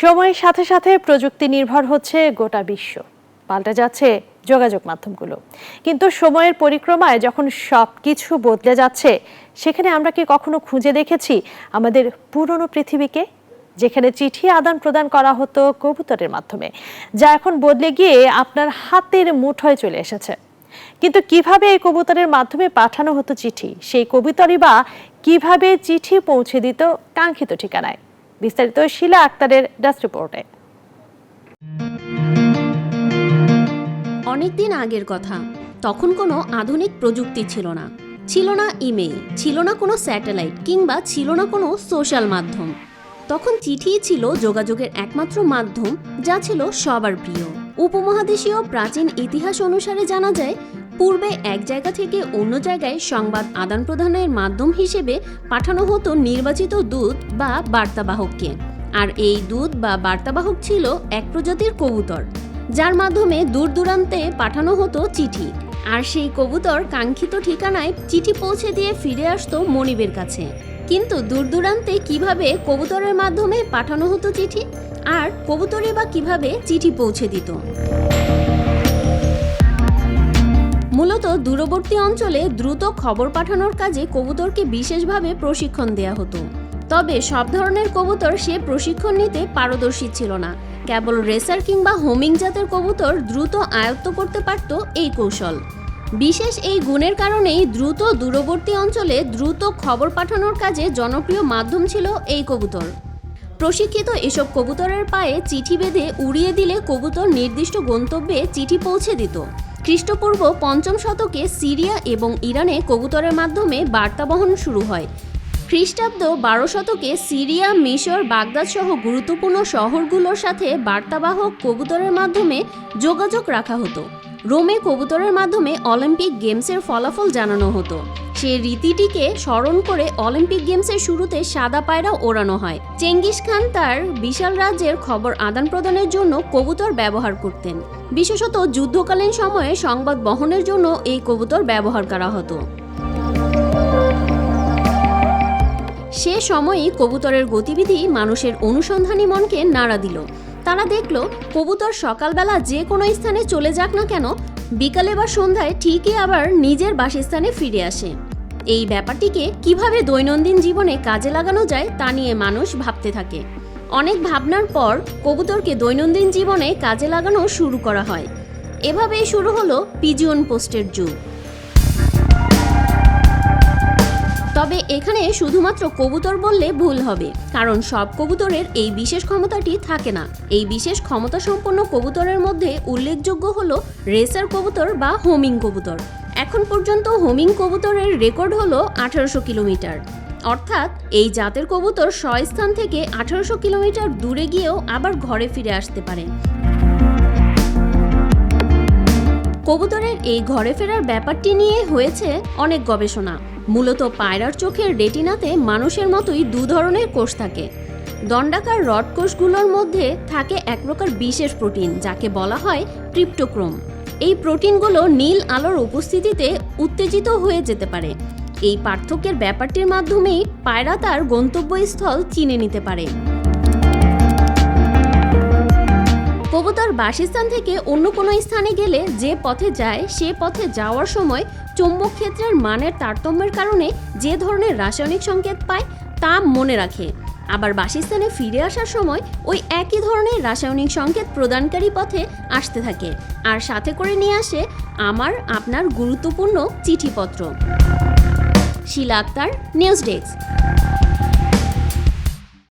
সময়ের সাথে সাথে প্রযুক্তি নির্ভর হচ্ছে গোটা বিশ্ব। পাল্টে যাচ্ছে যোগাযোগ মাধ্যমগুলো। কিন্তু সময়ের পরিক্রমায় যখন সব কিছু বদলে যাচ্ছে, সেখানে আমরা কি কখনো খুঁজে দেখেছি আমাদের পুরনো পৃথিবীকে? যেখানে চিঠি আদান প্রদান করা হতো কবুতরের মাধ্যমে, যা এখন বদলে গিয়ে আপনার হাতের মুঠোয় চলে এসেছে। কিন্তু কীভাবে এই কবুতরের মাধ্যমে পাঠানো হতো চিঠি? সেই কবুতরই বা কীভাবে চিঠি পৌঁছে দিত কাঙ্ক্ষিত ঠিকানায়? বিস্তারিত শিলা আক্তারের ডাস্ট রিপোর্টে। অনেক দিন আগের কথা, তখন কোনো আধুনিক প্রযুক্তি ছিল না। ছিল না ইমেল ছিল না কোনো স্যাটেলাইট কিংবা ছিল না কোনো সোশ্যাল মাধ্যম। তখন চিঠিই ছিল যোগাযোগের একমাত্র মাধ্যম, যা ছিল সবার প্রিয়। উপমহাদেশীয় প্রাচীন ইতিহাস অনুসারে জানা যায় পূর্বে এক জায়গা থেকে অন্য জায়গায় সংবাদ আদান প্রদানের মাধ্যম হিসেবে পাঠানো হতো নির্বাচিত দূত বা বার্তাবাহককে। আর এই দূত বা বার্তাবাহক ছিল এক প্রজাতির কবুতর, যার মাধ্যমে দূর দূরান্তে পাঠানো হতো চিঠি। আর সেই কবুতর কাঙ্ক্ষিত ঠিকানায় চিঠি পৌঁছে দিয়ে ফিরে আসতো মনিবের কাছে। কিন্তু দূর দূরান্তে কীভাবে কবুতরের মাধ্যমে পাঠানো হতো চিঠি? আর কবুতরে বা কীভাবে চিঠি পৌঁছে দিত? দূরবর্তী অঞ্চলে দ্রুত খবর পাঠানোর কাজে কবুতরকে বিশেষভাবে প্রশিক্ষণ দেয়া হতো। তবে সব ধরনের কবুতর সে প্রশিক্ষণ নিতে পারদর্শী ছিল না। কেবল রেসার কিংবা হোমিং জাতের কবুতর দ্রুত আয়ত্ত করতে পারত এই কৌশল। বিশেষ এই গুণের কারণেই দ্রুত দূরবর্তী অঞ্চলে দ্রুত খবর পাঠানোর কাজে জনপ্রিয় মাধ্যম ছিল এই কবুতর। প্রশিক্ষিত এসব কবুতরের পায়ে চিঠি বেঁধে উড়িয়ে দিলে কবুতর নির্দিষ্ট গন্তব্যে চিঠি পৌঁছে দিত। খ্রিস্টপূর্ব পঞ্চম শতকে সিরিয়া এবং ইরানে কবুতরের মাধ্যমে বার্তা বহন শুরু হয়। খ্রিস্টাব্দ বারো শতকে সিরিয়া, মিশর, বাগদাদ সহ গুরুত্বপূর্ণ শহরগুলোর সাথে বার্তাবাহক কবুতরের মাধ্যমে যোগাযোগ রাখা হতো। রোমে কবুতরের মাধ্যমে অলিম্পিক গেমসের ফলাফল জানানো হতো। সেই রীতিটিকে স্মরণ করে অলিম্পিক গেমসের শুরুতে সাদা পায়রা ওড়ানো হয়। চেঙ্গিস খান তার বিশাল রাজ্যের খবর আদান প্রদানের জন্য কবুতর ব্যবহার করতেন। বিশেষত যুদ্ধকালীন সময়ে সংবাদ বহনের জন্য এই কবুতর ব্যবহার করা হতো। সে সময়ই কবুতরের গতিবিধি মানুষের অনুসন্ধানী মনকে নাড়া দিল। তারা দেখল, কবুতর সকালবেলা যে কোনো স্থানে চলে যাক না কেন, বিকালে বা সন্ধ্যায় ঠিকই আবার নিজের বাসস্থানে ফিরে আসে। এই ব্যাপারটিকে কীভাবে দৈনন্দিন জীবনে কাজে লাগানো যায় তা নিয়ে মানুষ ভাবতে থাকে। অনেক ভাবনার পর কবুতরকে দৈনন্দিন জীবনে কাজে লাগানো শুরু করা হয়। এভাবেই শুরু হলো পিজিয়ন পোস্টের যুগ। তবে এখানে শুধুমাত্র কবুতর বললে ভুল হবে, কারণ সব কবুতরের এই বিশেষ ক্ষমতাটি থাকে না। এই বিশেষ ক্ষমতা সম্পন্ন কবুতরের মধ্যে উল্লেখযোগ্য হলো রেসার কবুতর বা হোমিং কবুতর। এখন পর্যন্ত হোমিং কবুতরের রেকর্ড হলো আঠারোশো কিলোমিটার। অর্থাৎ এই জাতের কবুতর স্থান থেকে আঠারোশো কিলোমিটার দূরে গিয়েও আবার ঘরে ফিরে আসতে পারে। কবুতরের এই ঘরে ফেরার ব্যাপারটি নিয়ে হয়েছে অনেক গবেষণা। মূলত পায়রার চোখের রেটিনাতে মানুষের মতোই দু ধরনের কোষ থাকে। দণ্ডাকার রড কোষগুলোর মধ্যে থাকে এক প্রকার বিশেষ প্রোটিন, যাকে বলা হয় ক্রিপ্টোক্রোম এই প্রোটিনগুলো নীল আলোর উপস্থিতিতে উত্তেজিত হয়ে যেতে পারে। এই পার্থক্যের ব্যাপারটির মাধ্যমেই পায়রা তার গন্তব্যস্থল চিনে নিতে পারে। কবুতর বাসস্থান থেকে অন্য কোনো স্থানে গেলে যে পথে যায়, সে পথে যাওয়ার সময় চৌম্বক ক্ষেত্রের মানের তারতম্যের কারণে যে ধরনের রাসায়নিক সংকেত পায় তা মনে রাখে। আবার বাসস্থানে ফিরে আসার সময় ওই একই ধরনের রাসায়নিক সংকেত প্রদানকারী পথে আসতে থাকে। আর সাথে করে নিয়ে আসে আমার আপনার গুরুত্বপূর্ণ চিঠিপত্র। Shila Akter news desk